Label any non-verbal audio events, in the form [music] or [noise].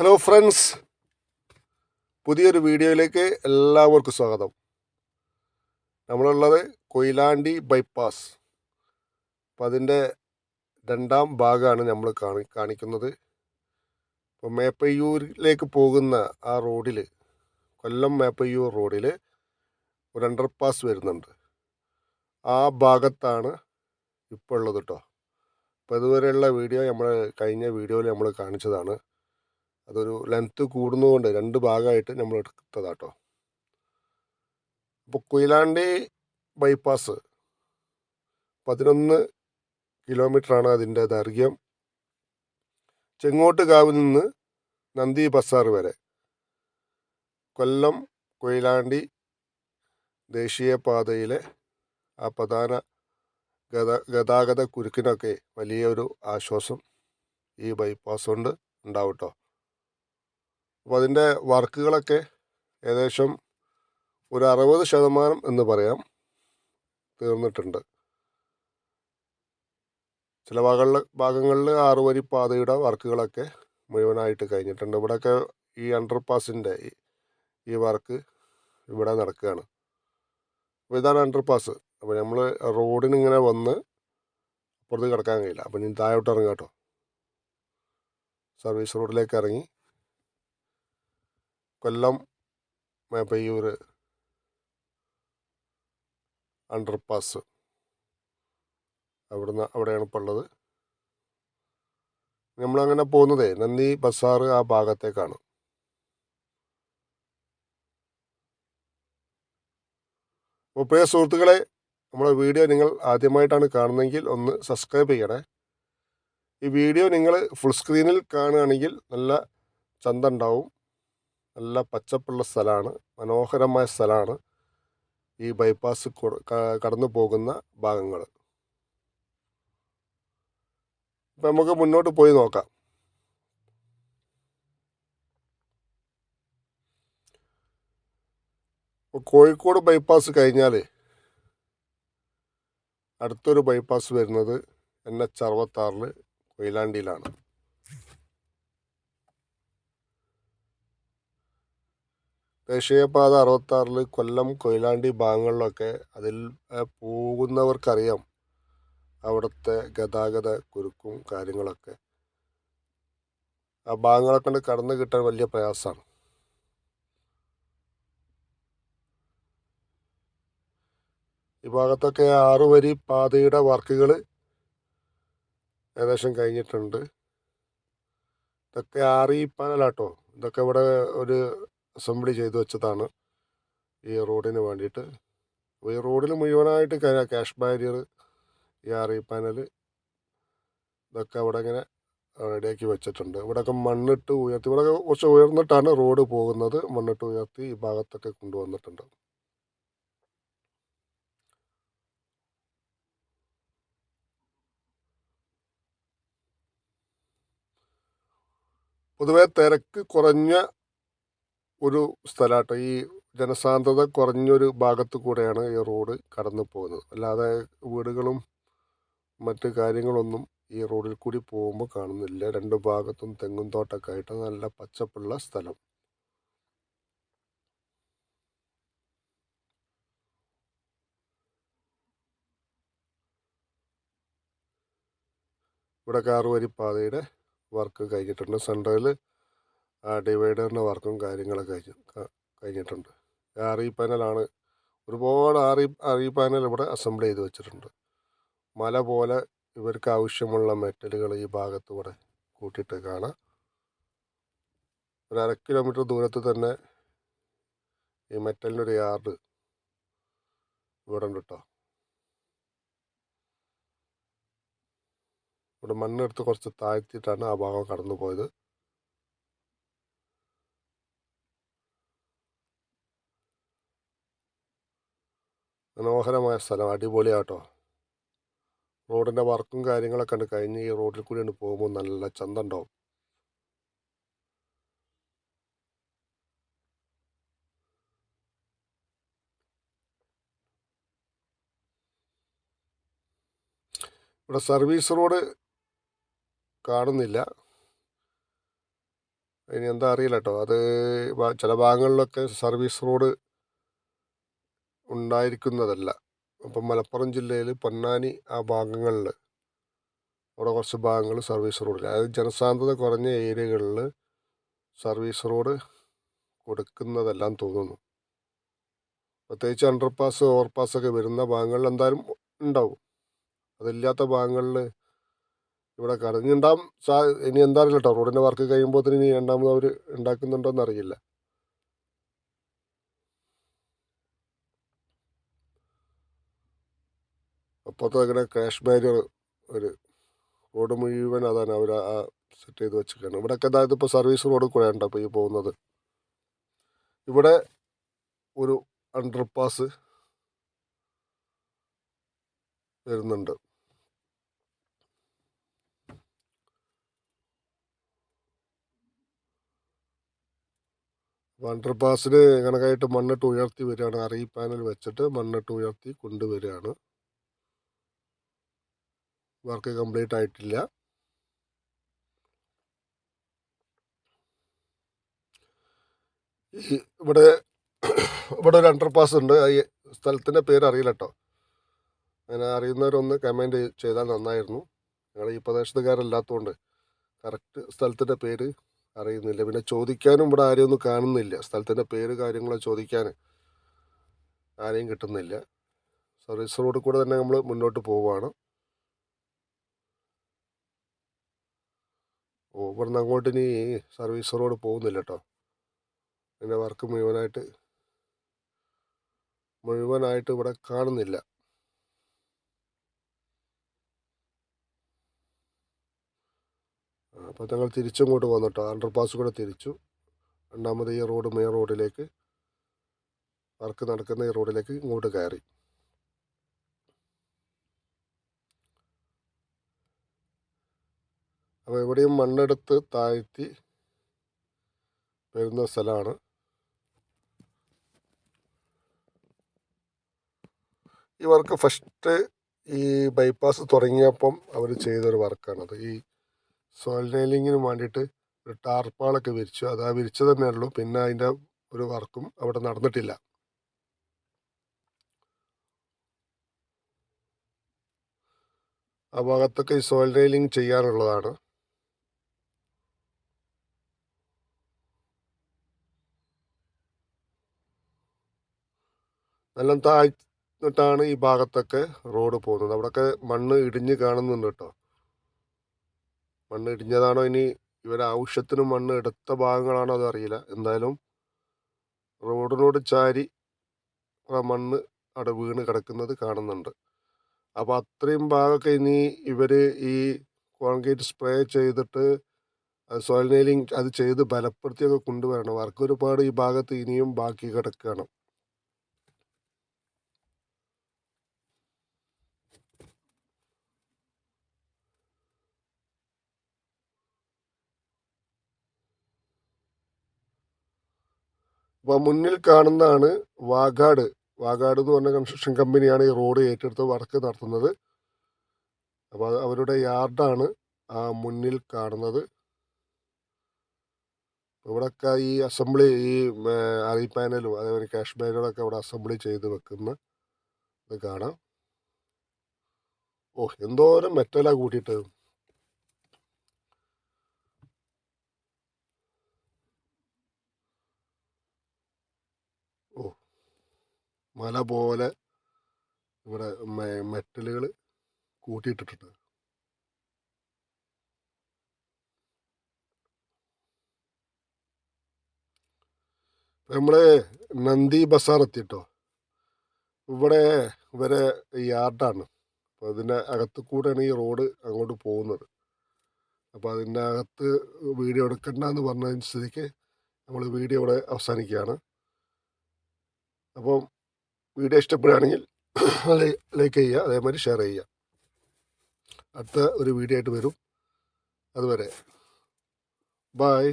Hello friends പുതിയൊരു വീഡിയോയിലേക്ക് എല്ലാവർക്കും സ്വാഗതം. നമ്മളുള്ളത് കൊയിലാണ്ടി ബൈപ്പാസ് അപ്പം അതിന്റെ രണ്ടാം ഭാഗമാണ് നമ്മൾ കാണി കാണിക്കുന്നത്. ഇപ്പോൾ മേപ്പയ്യൂരിലേക്ക് പോകുന്ന ആ റോഡിൽ കൊല്ലം മേപ്പയ്യൂർ റോഡിൽ ഒരു അണ്ടർപാസ് വരുന്നുണ്ട്. ആ ഭാഗത്താണ് ഇപ്പോൾ ഉള്ളത് കേട്ടോ അപ്പോൾ ഇതുവരെയുള്ള വീഡിയോ നമ്മൾ കഴിഞ്ഞ വീഡിയോയിൽ നമ്മൾ കാണിച്ചതാണ്. അതൊരു ലെങ്ത്ത് കൂടുന്നതുകൊണ്ട് രണ്ട് ഭാഗമായിട്ട് നമ്മൾ എടുത്തതാട്ടോ. അപ്പോൾ കൊയിലാണ്ടി ബൈപ്പാസ് പതിനൊന്ന് കിലോമീറ്ററാണ് അതിന്റെ ദൈർഘ്യം. ചെങ്ങോട്ടുകാവിൽ നിന്ന് നന്ദി ബസാർ വരെ. കൊല്ലം കൊയിലാണ്ടി ദേശീയപാതയിലെ ആ പ്രധാന ഗത ഗതാഗത കുരുക്കിനൊക്കെ വലിയൊരു ആശ്വാസം ഈ ബൈപ്പാസ് കൊണ്ട് ഉണ്ടാവും കേട്ടോ അപ്പോൾ അതിന്റെ വർക്കുകളൊക്കെ ഏകദേശം ഒരു അറുപത് ശതമാനം എന്ന് പറയാം തീർന്നിട്ടുണ്ട്. ചില ഭാഗങ്ങളിൽ ഭാഗങ്ങളിൽ ആറുവരി പാതയുടെ വർക്കുകളൊക്കെ മുഴുവനായിട്ട് കഴിഞ്ഞിട്ടുണ്ട്. ഇവിടെയൊക്കെ ഈ അണ്ടർപാസിന്റെ ഈ വർക്ക് ഇവിടെ നടക്കുകയാണ്. അപ്പോൾ ഇതാണ് അണ്ടർപാസ്. അപ്പോൾ നമ്മൾ റോഡിന് ഇങ്ങനെ വന്ന് അപ്പുറത്ത് കിടക്കാൻ കഴിയില്ല. അപ്പോൾ ഇനി താഴോട്ട് ഇറങ്ങാം കേട്ടോ. സർവീസ് റോഡിലേക്ക് ഇറങ്ങി കൊല്ലം മേപ്പയ്യൂർ അണ്ടർപാസ് അവിടുന്ന് അവിടെയാണ് ഇപ്പോൾ ഉള്ളത്. നമ്മളങ്ങനെ പോകുന്നതേ നന്ദി ബസാർ ആ ഭാഗത്തേക്കാണ്. അപ്പോൾ പ്രിയ സുഹൃത്തുക്കളെ നമ്മുടെ വീഡിയോ നിങ്ങൾ ആദ്യമായിട്ടാണ് കാണുന്നതെങ്കിൽ ഒന്ന് സബ്സ്ക്രൈബ് ചെയ്യണേ. ഈ വീഡിയോ നിങ്ങൾ ഫുൾ സ്ക്രീനിൽ കാണുകയാണെങ്കിൽ നല്ല ചന്ത ഉണ്ടാവും നല്ല പച്ചപ്പുള്ള സ്ഥലമാണ് മനോഹരമായ സ്ഥലമാണ് ഈ ബൈപ്പാസ് കടന്നു പോകുന്ന ഭാഗങ്ങൾ അപ്പം നമുക്ക് മുന്നോട്ട് പോയി നോക്കാം. ഇപ്പോൾ കോഴിക്കോട് ബൈപ്പാസ് കഴിഞ്ഞാൽ അടുത്തൊരു ബൈപ്പാസ് വരുന്നത് എൻ എച്ച് അറുപത്താറിൽ കൊയിലാണ്ടിയിലാണ്. ദേശീയപാത അറുപത്താറിൽ കൊല്ലം കൊയിലാണ്ടി ഭാഗങ്ങളിലൊക്കെ അതിൽ പോകുന്നവർക്കറിയാം. അവിടുത്തെ ഗതാഗത കുരുക്കും കാര്യങ്ങളൊക്കെ. ആ ഭാഗങ്ങളെ കൊണ്ട് കടന്നു കിട്ടാൻ വലിയ പ്രയാസമാണ് ഈ ഭാഗത്തൊക്കെ ആറു വരി പാതയുടെ വർക്കുകൾ ഏകദേശം കഴിഞ്ഞിട്ടുണ്ട്. ഇതൊക്കെ ആറി പാനലാട്ടോ ഇതൊക്കെ ഇവിടെ ഒരു അസംബ്ലി ചെയ്തു വെച്ചതാണ് ഈ റോഡിന് വേണ്ടിയിട്ട്. ഈ റോഡിൽ മുഴുവനായിട്ട് ക്യാഷ് ബാരിയർ ഈ ആർ ഇ പാനൽ ഇതൊക്കെ അവിടെ ഇങ്ങനെ റെഡിയാക്കി വെച്ചിട്ടുണ്ട്. ഇവിടെയൊക്കെ മണ്ണിട്ട് ഉയർത്തി ഇവിടെ കുറച്ച് ഉയർന്നിട്ടാണ് റോഡ് പോകുന്നത്. മണ്ണിട്ട് ഉയർത്തി ഈ ഭാഗത്തൊക്കെ കൊണ്ടുവന്നിട്ടുണ്ട്. പൊതുവെ തിരക്ക് കുറഞ്ഞ ഒരു സ്ഥലമാട്ടോ ഈ ജനസാന്ദ്രത കുറഞ്ഞൊരു ഭാഗത്ത് കൂടെയാണ് ഈ റോഡ് കടന്നു പോകുന്നത്. അല്ലാതെ വീടുകളും മറ്റ് കാര്യങ്ങളൊന്നും ഈ റോഡിൽ കൂടി പോകുമ്പോൾ കാണുന്നില്ല. രണ്ട് ഭാഗത്തും തെങ്ങും തോട്ടമൊക്കെ ആയിട്ട് നല്ല പച്ചപ്പുള്ള സ്ഥലം. ഇവിടെ കാറുവരി പാതയുടെ വർക്ക് കഴിഞ്ഞിട്ടുണ്ട്. സെൻട്രൽ ഡിവൈഡറിന്റെ വർക്കും കാര്യങ്ങളൊക്കെ കഴിഞ്ഞ് കഴിഞ്ഞിട്ടുണ്ട്. ആർ പാനലാണ് ഒരുപാട് ആർ ഇ ആർ പാനൽ ഇവിടെ അസംബിൾ ചെയ്ത് വെച്ചിട്ടുണ്ട്. മല പോലെ ഇവർക്ക് ആവശ്യമുള്ള മെറ്റലുകൾ ഈ ഭാഗത്തൂടെ കൂട്ടിയിട്ട് കാണാം ഒരു അര കിലോമീറ്റർ ദൂരത്ത് തന്നെ ഈ മെറ്റലിന്റെ യാർഡ് ഇവിടെ ഉണ്ട് കേട്ടോ ഇവിടെ മണ്ണെടുത്ത് കുറച്ച് താഴ്ത്തിയിട്ടാണ് ആ ഭാഗം കടന്നു പോയത് മനോഹരമായ സ്ഥലം. അടിപൊളിയാട്ടോ. റോഡിന്റെ വർക്കും കാര്യങ്ങളൊക്കെ ഉണ്ട്. കഴിഞ്ഞ് ഈ റോഡിൽ കൂടി കൂടിയാണ് പോകുമ്പോൾ നല്ല ചന്ത ഉണ്ടാവും ഇവിടെ സർവീസ് റോഡ് കാണുന്നില്ല. ഇനി എന്താ അറിയില്ല കേട്ടോ അത് ചില ഭാഗങ്ങളിലൊക്കെ സർവീസ് റോഡ് ഉണ്ടായിരിക്കുന്നതല്ല. അപ്പം മലപ്പുറം ജില്ലയിൽ പൊന്നാനി ആ ഭാഗങ്ങളിൽ അവിടെ കുറച്ച് ഭാഗങ്ങൾ സർവീസ് റോഡ് അതായത് ജനസാന്ദ്രത കുറഞ്ഞ ഏരിയകളിൽ സർവീസ് റോഡ് കൊടുക്കുന്നതെല്ലാം തോന്നുന്നു. പ്രത്യേകിച്ച് അണ്ടർപാസ് ഓവർപാസ് ഒക്കെ വരുന്ന ഭാഗങ്ങളിൽ എന്തായാലും ഉണ്ടാവും. അതില്ലാത്ത ഭാഗങ്ങളിൽ ഇവിടെ കടഞ്ഞുണ്ടാവും സാ ഇനി എന്താ അറിയില്ല കേട്ടോ. റോഡിന്റെ വർക്ക് കഴിയുമ്പോൾ ഇനി രണ്ടാമത് അവർ ഉണ്ടാക്കുന്നുണ്ടോ അറിയില്ല. അങ്ങനെ ക്രാഷ് ബാരിയർ ഒരു റോഡ് മുഴുവൻ അതാണ് അവർ ആ സെറ്റ് ചെയ്ത് വെച്ചിരിക്കുകയാണ് ഇവിടെയൊക്കെ അതായത് ഇപ്പോൾ സർവീസ് റോഡ് കൂടെ ഉണ്ട് അപ്പോൾ ഈ പോകുന്നത്. ഇവിടെ ഒരു അണ്ടർപാസ് വരുന്നുണ്ട്. അണ്ടർപാസിന് കണക്കായിട്ട് മണ്ണിട്ട് ഉയർത്തി വരികയാണ്? അറി പാനൽ വെച്ചിട്ട് മണ്ണിട്ട് ഉയർത്തി കൊണ്ടുവരികയാണ്. വർക്ക് കംപ്ലീറ്റ് ആയിട്ടില്ല. ഇവിടെ ഇവിടെ ഒരു അണ്ടർപാസ് ഉണ്ട്. ഈ സ്ഥലത്തിന്റെ പേര് അറിയില്ല കേട്ടോ അങ്ങനെ അറിയുന്നവരൊന്ന് കമന്റ് ചെയ്താൽ നന്നായിരുന്നു. ഞങ്ങൾ ഈ പ്രദേശത്തുകാരല്ലാത്തതുകൊണ്ട് കറക്റ്റ് സ്ഥലത്തിന്റെ പേര് അറിയുന്നില്ല. പിന്നെ ചോദിക്കാനും ഇവിടെ ആരെയും ഒന്നും കാണുന്നില്ല. സ്ഥലത്തിന്റെ പേര് കാര്യങ്ങളോ ചോദിക്കാൻ ആരെയും കിട്ടുന്നില്ല. സർവീസ് റോഡിൽ കൂടെ തന്നെ നമ്മൾ മുന്നോട്ട് പോവുകയാണ്. ഇവിടുന്ന് അങ്ങോട്ട് ഇനി സർവീസ് റോഡ് പോകുന്നില്ല കേട്ടോ എന്റെ വർക്ക് മുഴുവനായിട്ട് മുഴുവനായിട്ട് ഇവിടെ കാണുന്നില്ല. അപ്പോൾ ഞങ്ങൾ തിരിച്ചങ്ങോട്ട് വന്നു കേട്ടോ അണ്ടർപാസ് കൂടെ തിരിച്ചു. രണ്ടാമത് ഈ റോഡ് മെയിൻ റോഡിലേക്ക് വർക്ക് നടക്കുന്ന ഈ റോഡിലേക്ക് ഇങ്ങോട്ട് കയറി. അപ്പോൾ എവിടെയും മണ്ണെടുത്ത് താഴ്ത്തി വരുന്ന സ്ഥലമാണ്. ഈ വർക്ക് ഫസ്റ്റ് ഈ ബൈപ്പാസ് തുടങ്ങിയപ്പം അവർ ചെയ്തൊരു വർക്കാണത്. ഈ സോയിൽ നെയിലിങ്ങിന് വേണ്ടിയിട്ട് ഒരു ടാർപ്പാളൊക്കെ വിരിച്ചു. അത് ആ വിരിച്ചു തന്നെ ഉള്ളൂ. പിന്നെ അതിന്റെ ഒരു വർക്കും അവിടെ നടന്നിട്ടില്ല. ആ ഭാഗത്തൊക്കെ ഈ സോയിൽ റെയിലിംഗ് ചെയ്യാനുള്ളതാണ്. നല്ല താഴ്ന്നിട്ടാണ് ഈ ഭാഗത്തൊക്കെ റോഡ് പോകുന്നത്. അവിടെയൊക്കെ മണ്ണ് ഇടിഞ്ഞ് കാണുന്നുണ്ട് കേട്ടോ. മണ്ണ് ഇടിഞ്ഞതാണോ ഇനി ഇവരെ ആവശ്യത്തിന് മണ്ണ് എടുത്ത ഭാഗങ്ങളാണോ അതറിയില്ല എന്തായാലും റോഡിനോട് ചാരി മണ്ണ് അവിടെ വീണ് കിടക്കുന്നത് കാണുന്നുണ്ട്. അപ്പോൾ അത്രയും ഭാഗമൊക്കെ ഇനി ഇവർ ഈ കോൺക്രീറ്റ് സ്പ്രേ ചെയ്തിട്ട് സോയിൽ നെയിലിംഗ് അത് ചെയ്ത് ബലപ്പെടുത്തിയൊക്കെ കൊണ്ടുവരണം. വർക്ക് ഒരുപാട് ഈ ഭാഗത്ത് ഇനിയും ബാക്കി കിടക്കുകയാണ്. മുന്നിൽ കാണുന്നതാണ് വാഗാട്. വാഗാട് എന്ന് പറഞ്ഞ കൺസ്ട്രക്ഷൻ കമ്പനിയാണ് ഈ റോഡ് ഏറ്റെടുത്ത് വർക്ക് നടത്തുന്നത്. അപ്പോൾ അവരുടെ യാർഡാണ് ആ മുന്നിൽ കാണുന്നത്. ഇവിടെയൊക്കെ ഈ അസംബ്ലി ഈ അറി പാനലും അതേപോലെ ക്യാഷ് ബാനറൊക്കെ അവിടെ അസംബ്ലി ചെയ്ത് വെക്കുന്ന ഇത് കാണാം. ഓ എന്തോരം മെറ്റലാണ് കൂട്ടിയിട്ട് ഓ മല പോലെ ഇവിടെ മെറ്റലുകൾ കൂട്ടിയിട്ടിട്ടുണ്ട്. നമ്മൾ നന്ദി ബസാർ എത്തിയിട്ടോ? ഇവിടെ ഇവരെ യാർഡാണ് അപ്പോൾ അതിന്റെ അകത്ത് കൂടെയാണ് ഈ റോഡ് അങ്ങോട്ട് പോകുന്നത്. അപ്പോൾ അതിന്റെ അകത്ത് വീഡിയോ എടുക്കണ്ടെന്ന് പറഞ്ഞതിന് സ്ഥിതിക്ക് നമ്മൾ വീഡിയോ ഇവിടെ അവസാനിക്കുകയാണ്. അപ്പം വീഡിയോ ഇഷ്ടപ്പെടുകയാണെങ്കിൽ [clears throat] ലൈക്ക് ചെയ്യുക അതേമാതിരി ഷെയർ ചെയ്യുക. അടുത്ത ഒരു വീഡിയോ ആയിട്ട് വരും. അതുവരെ. ബായ്